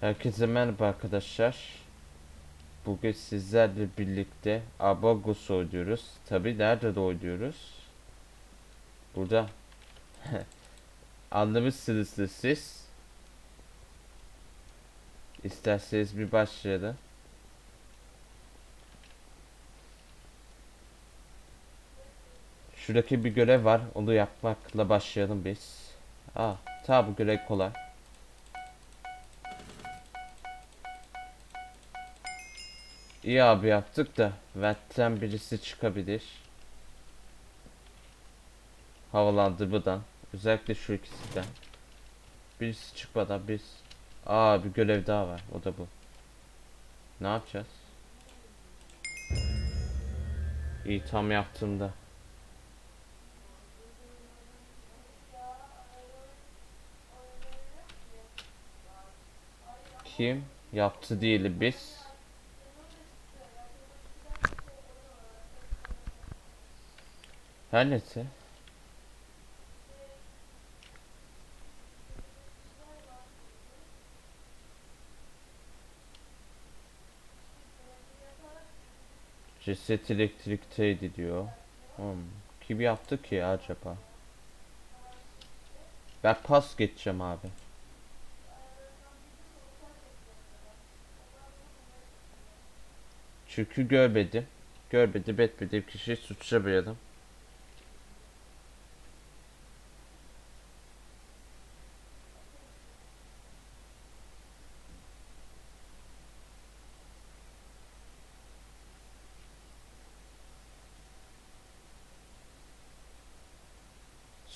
Herkese merhaba arkadaşlar. Bugün sizlerle birlikte Abagos oynuyoruz. Tabi nerede de oynuyoruz? Burada. Anlamışsınızdır siz. İsterseniz bir başlayalım. Şuradaki bir görev var. Onu yapmakla başlayalım biz. Aa, ta bu görev kolay. İyi abi yaptık da Vent'ten birisi çıkabilir. Havalandırmadan. Özellikle şu ikisinden. Birisi çıkmadan biz... Aa bir görev daha var. O da bu. Ne yapacağız? İyi tam yaptığımda. Kim yaptı değil biz. Her neyse. Ceset elektrikteydi diyor. Hmm. Kim yaptı ki acaba? Ben pas geçeceğim abi. Çünkü görmedim. Görmedim etmediğim kişiyi suçlamayalım.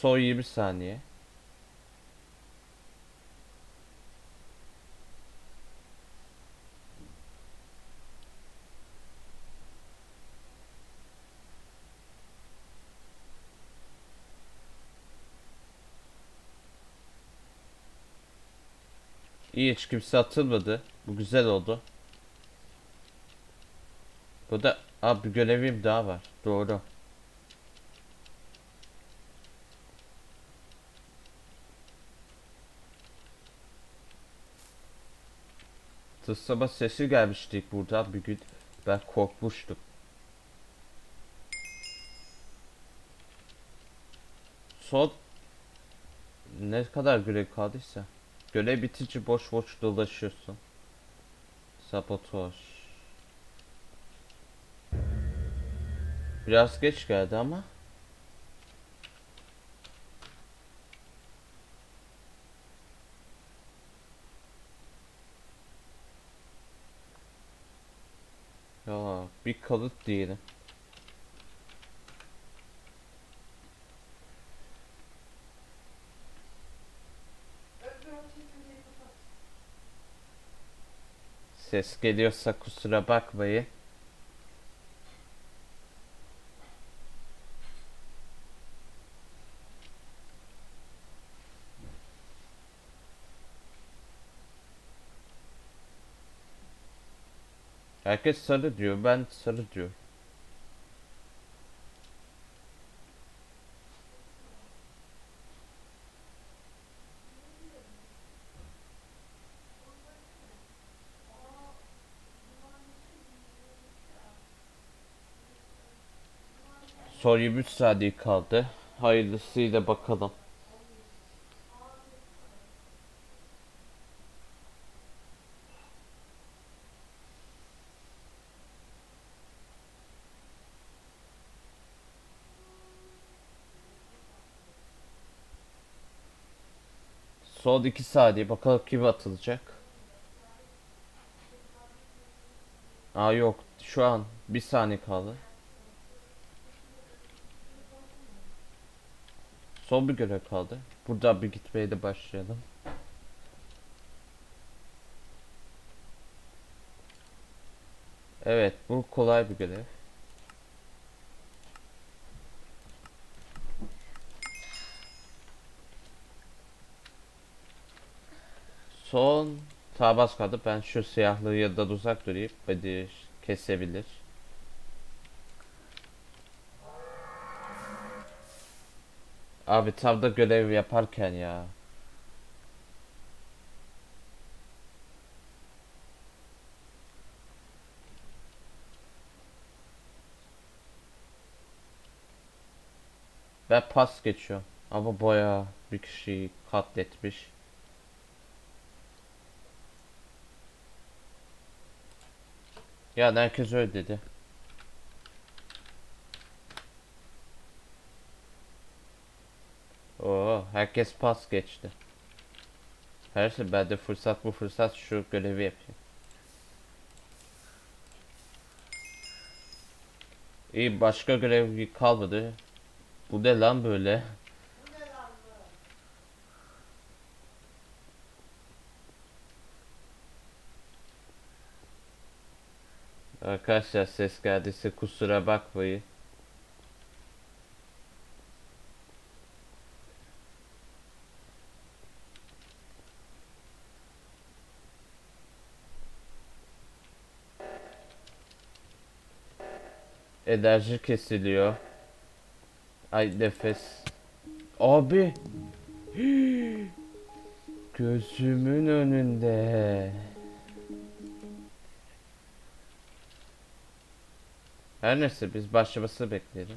Son 20 saniye. İyi hiç kimse atılmadı. Bu güzel oldu. Bu da abi görevim daha var. Doğru. Tıslama sesi gelmişti burada bir gün. Ben korkmuştum. Son ne kadar görev kaldıysa. Görev bitince boş boş dolaşıyorsun. Sabotaj. Biraz geç geldi ama. Ya bir kalıt diyelim. Ses geliyorsa kusura bakmayın. Herkes sarı diyor. Ben sarı diyor. Son 23 saniye kaldı. Hayırlısıyla bakalım. Son 2 saniye bakalım kim atılacak. Aa yok şu an bir saniye kaldı. Son bir görev kaldı. Burada bir gitmeye de başlayalım. Evet bu kolay bir görev. Son sağa bas kaldı. Ben şu siyahlığı ya da uzak durayım. Hadi kesebilir. Abi tabda görev yaparken ya. Ve pas geçiyor. Ama boya bir kişiyi katletmiş. Ya herkes öyle dedi. Oo, herkes pas geçti. Her şey ben de fırsat bu fırsat şu görevi yapayım. İyi başka görev kalmadı. Bu ne lan böyle? Arkadaşlar ses geldiyse kusura bakmayın. Enerji kesiliyor. Ay nefes. Abi. Gözümün önünde. Her neyse biz başlaması bekleyelim.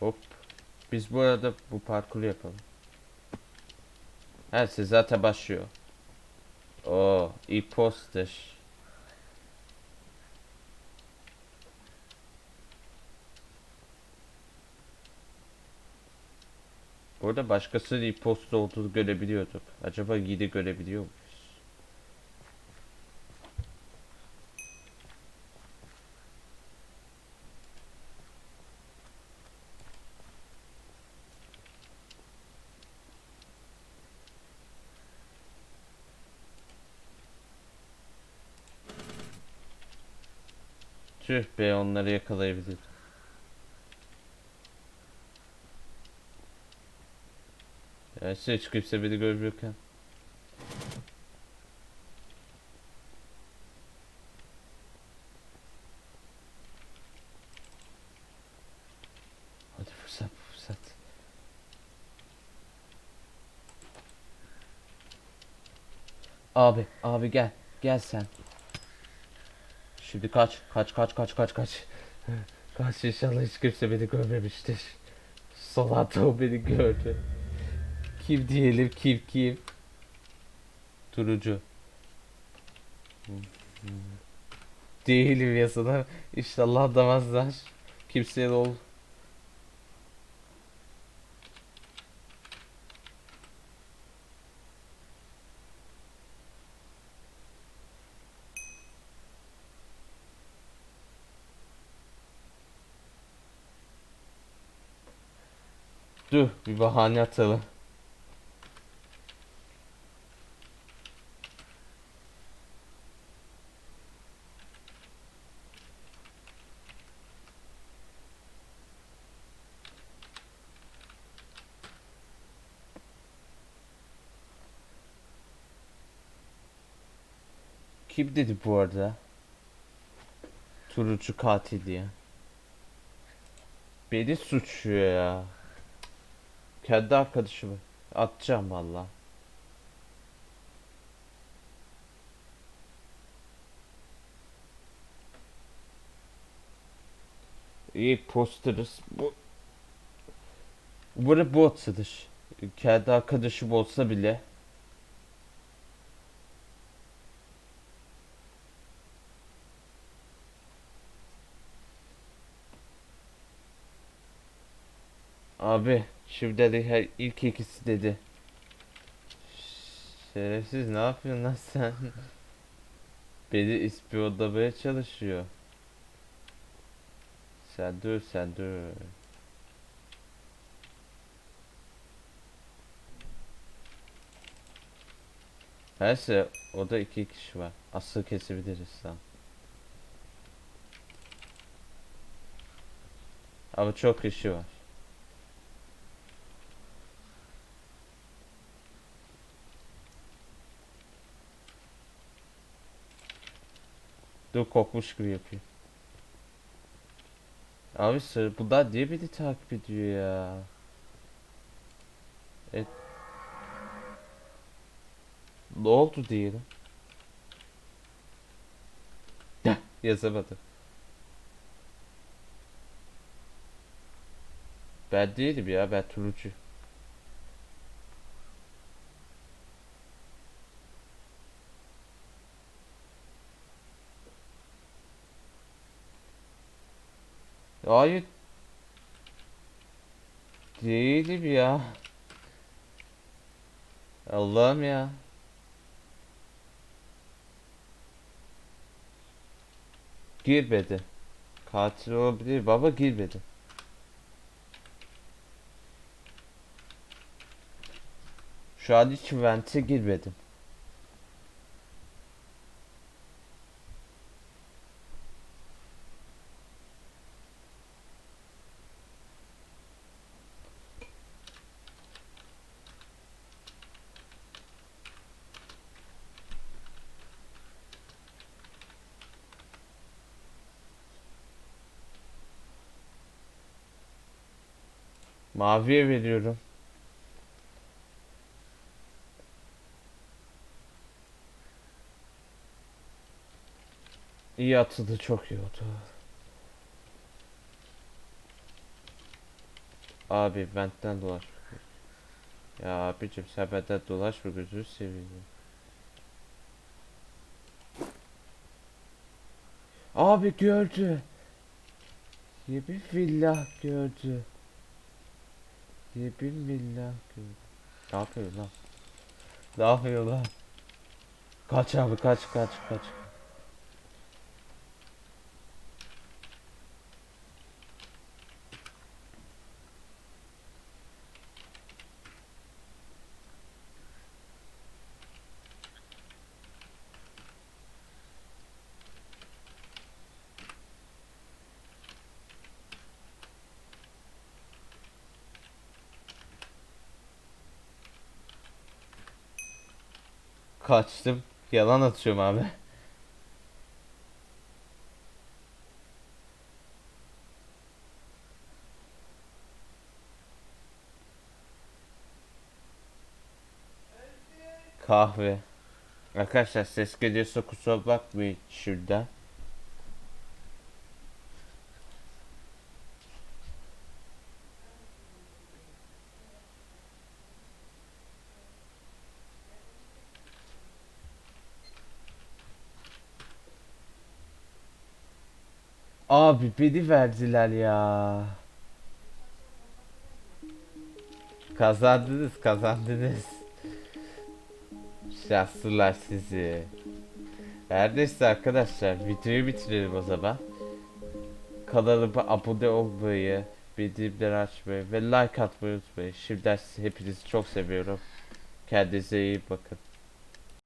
Hop. Biz bu arada bu parkuru yapalım. Her şey zaten başlıyor. O, e-poster. Burada başkasının e-poster olduğunu görebiliyorduk. Acaba yine görebiliyor muyuz? Tüh be onları yakalayabilirim. Ya şey hiç kimse beni görmüyorken. Abi abi gel gel sen. Şimdi kaç kaç kaç kaç kaç kaç. kaç inşallah hiç kimse beni görmemiştir. Salata o beni gördü. Kim diyelim kim kim? Turucu. Değilim ya sana. İnşallah damazlar. Kimseye de ol. Dur bir bahane atalım. Kim dedi bu arada? Turucu katil diye. Beni suçluyor ya. Kendi arkadaşımı. Atacağım valla. İyi posterız. Bu Umarım bu atıdır. Kendi arkadaşım olsa bile. Abi şimdi de her ilk ikisi dedi. Şerefsiz ne yapıyorsun lan sen? Beni ispiyonlamaya çalışıyor. Sen dur sen dur. Şey o da iki kişi var. Asıl kesebiliriz lan. Ama çok kişi var. Dur kokmuş gibi yapıyor. Abi sarı bunlar niye beni takip ediyor ya? E... Ne oldu diyelim? Heh, Yazamadım. Ben değilim ya ben turuncu. Hayır. Değilim ya. Allah'ım ya. Girmedi. Katil olabilir baba girmedi. Şu an hiç vente girmedim. Maviye veriyorum. İyi atıldı çok iyi oldu. Abi benden dolaş. Ya abicim sen benden dolaşma gözünü seveyim. Abi gördü. Yemin billah gördü. Yemin billah. Ne yapıyor lan? Ne yapıyor lan? Kaç abi kaç kaç kaç. Kaçtım. Yalan atıyorum abi. Kahve. Arkadaşlar ses geliyorsa kusura bakmayın şurada. Abi beni verdiler ya. Kazandınız kazandınız. Şanslılar sizi. Her arkadaşlar videoyu bitirelim o zaman. Kanalıma abone olmayı, bildirimleri açmayı ve like atmayı unutmayın. Şimdiden hepinizi çok seviyorum. Kendinize iyi bakın.